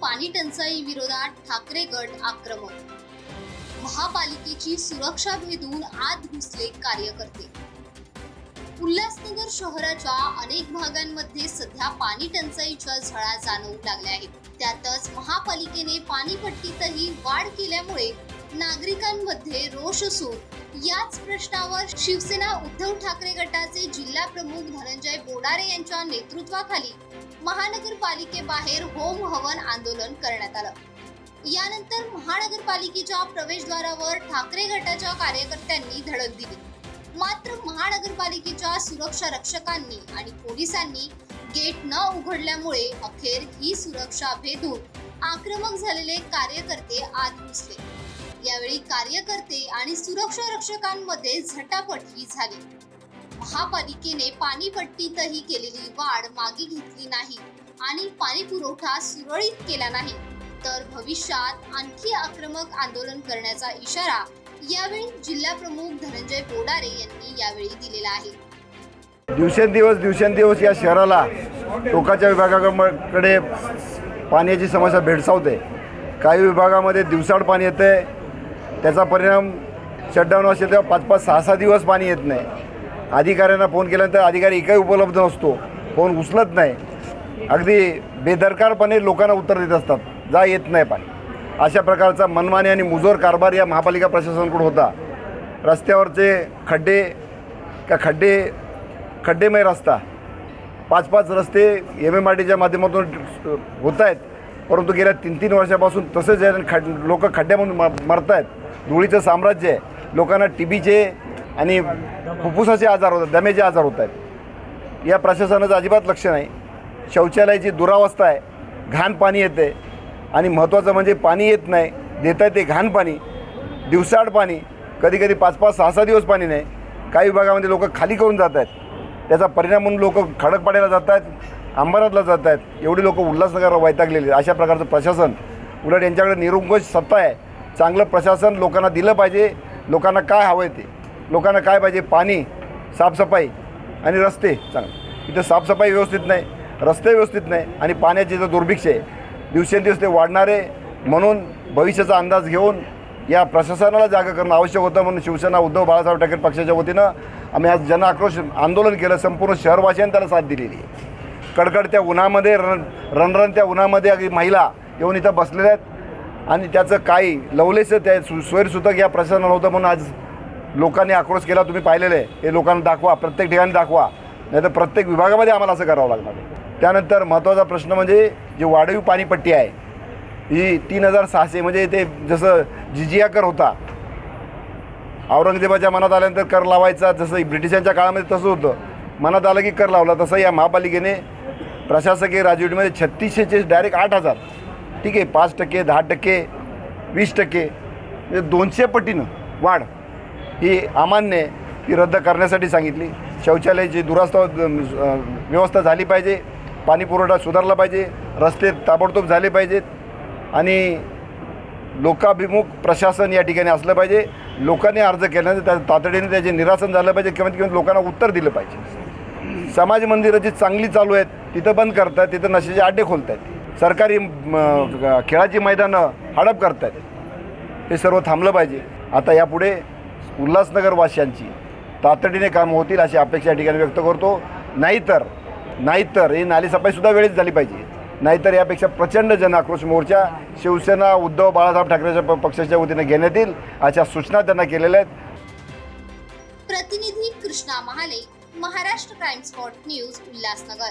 विरोधात ठाकरे गट आक्रमक. महापालिकेची सुरक्षा भेदून आत घुसले कार्यकर्ते. उल्हासनगर शहराच्या अनेक भागांमध्ये सध्या पाणी टंचाईच्या झळा जाणवू लागल्या आहेत. त्यातच महापालिकेने पाणीपट्टीतही वाढ केल्यामुळे नागरिकांमध्ये रोष असून याच प्रश्नावर शिवसेना उद्धव ठाकरे गटाचे जिल्हा प्रमुख धनंजय बोडारे यांच्या नेतृत्वाखाली महानगरपालिकेबाहेर होम हवन आंदोलन करण्यात आलं. यानंतर महानगरपालिकेच्या प्रवेशद्वारावर ठाकरे गटाच्या कार्यकर्त्यांनी धडक दिली. मात्र महानगरपालिकेच्या सुरक्षा रक्षकांनी आणि पोलिसांनी गेट न उघडल्यामुळे अखेर ही सुरक्षा भेदून आक्रमक झालेले कार्यकर्ते आत घुसले. यावेळी कार्यकर्ते आणि सुरक्षा रक्षकांमध्ये झटापट ही झाली. महापालिकेने पाणीपट्टीतही केलेली वाढ मागे घेतली नाही आणि पाणी पुरवठा सुरळीत केला नाही तर भविष्यात आणखी आक्रमक आंदोलन करण्याचा इशारा यावेळी जिल्हा प्रमुख धनंजय बोडारे यांनी यावेळी दिलेला आहे. दिवसेंदिवस दिवसेंदिवस या शहराला टोकाच्या विभागाकडे पाण्याची समस्या भेडसावते. काही विभागामध्ये दिवसाड पाणी येते त्याचा परिणाम शटडाऊन असेल तेव्हा पाच पाच सहा सहा दिवस पाणी येत नाही. अधिकाऱ्यांना फोन केल्यानंतर अधिकारी एकही उपलब्ध नसतो. फोन उचलत नाही. अगदी बेदरकारपणे लोकांना उत्तर देत असतात. जा येत नाही पाणी. अशा प्रकारचा मनमानी आणि मुजोर कारभार या महापालिका प्रशासनाकडून होता. रस्त्यावरचे खड्डे का खड्डे खड्डेमय रस्ता. पाच पाच रस्ते एम एम आर टीच्या माध्यमातून होत आहेत परंतु गेल्या तीन तीन वर्षापासून तसेच आहे आणि खड लोक खड्ड्यामधून म मरत आहेत धुळीचं साम्राज्य आहे. लोकांना टी बीचे आणि फुफ्फुसाचे आजार होतात दमेचे आजार होत आहेत. या प्रशासनाचं अजिबात लक्ष नाही. शौचालयाची दुरावस्था आहे. घाण पाणी येते. आणि महत्त्वाचं म्हणजे पाणी येत नाही. देत आहे ते घाण पाणी दिवसाड पाणी. कधी कधी पाच पाच सहा सहा दिवस पाणी नाही. काही विभागामध्ये लोक खाली करून जात आहेत. त्याचा परिणाम म्हणून लोक खडकपाड्याला जात आहेत अंबारातला जात आहेत. एवढी लोक उल्हासनगरला वैतागलेली आहेत. अशा प्रकारचं प्रशासन उलट यांच्याकडे निरुंकुश सत्ता आहे. चांगलं प्रशासन लोकांना दिलं पाहिजे. लोकांना काय हवं आहे ते? लोकांना काय पाहिजे? पाणी साफसफाई आणि रस्ते. चांगले. इथं साफसफाई व्यवस्थित नाही रस्ते व्यवस्थित नाही आणि पाण्याचे जर दुर्भिक्ष आहे. दिवसेंदिवस ते वाढणारे म्हणून भविष्याचा अंदाज घेऊन या प्रशासनाला जागा करणं आवश्यक होतं म्हणून शिवसेना उद्धव बाळासाहेब ठाकरे पक्षाच्या वतीनं आम्ही आज जन आक्रोश आंदोलन केलं. संपूर्ण शहरवासियांनी त्याला साथ दिलेली आहे. कडकडत्या उन्हामध्ये रण रणरणत्या उन्हामध्ये अगदी महिला येऊन इथं बसलेल्या आहेत. आणि त्याचं काही लवलेसं त्या सु स्वैरसूतक या प्रशासनाला होतं म्हणून आज लोकांनी आक्रोश केला तुम्ही पाहिलेलं आहे. हे लोकांना दाखवा प्रत्येक ठिकाणी दाखवा. नाही तर प्रत्येक विभागामध्ये आम्हाला असं करावं लागणार आहे. त्यानंतर महत्त्वाचा प्रश्न म्हणजे जे वाढीव पाणीपट्टी आहे ही तीन हजार सहाशे म्हणजे ते जसं जिजिया कर होता औरंगजेबाच्या मनात आल्यानंतर कर लावायचा जसं ब्रिटिशांच्या काळामध्ये तसं होतं. मनात आलं की कर लावला तसं या महापालिकेने प्रशासकीय राजवटीमध्ये छत्तीसशेचे डायरेक्ट आठ हजार ठीक आहे पाच टक्के दहा टक्के वीस टक्के म्हणजे दोनशे पटीनं वाढ ही अमान्य आहे रद्द करण्यासाठी सांगितली. शौचालयाची दुरास्ता व्यवस्था झाली पाहिजे पाणी पुरवठा सुधारला पाहिजे रस्ते ताबडतोब झाले पाहिजेत आणि लोकाभिमुख प्रशासन या ठिकाणी असलं पाहिजे. लोकांनी अर्ज केल्याने त्या तातडीने त्याचे निरासन झालं पाहिजे किंवा किंवा लोकांना उत्तर दिलं पाहिजे. समाज मंदिरं जी चांगली चालू आहेत तिथं बंद करतात तिथं नशेचे आड्डे खोलत आहेत सरकारी खेळाची मैदानं हडप करतात हे सर्व थांबलं पाहिजे. आता यापुढे उल्हासनगरवासियांची तातडीने कामं होतील अशी अपेक्षा या ठिकाणी व्यक्त करतो. नाहीतर नाहीतर ही नालीसफाईसुद्धा वेळेत झाली पाहिजे. नाहीतर यापेक्षा प्रचंड जनआक्रोश मोर्चा शिवसेना उद्धव बाळासाहेब ठाकरेच्या पक्षाच्या वतीने घेण्यात येईल अशा सूचना त्यांना केलेल्या आहेत. प्रतिनिधी Krishna Mahale Maharashtra crime spot news Ulhasnagar.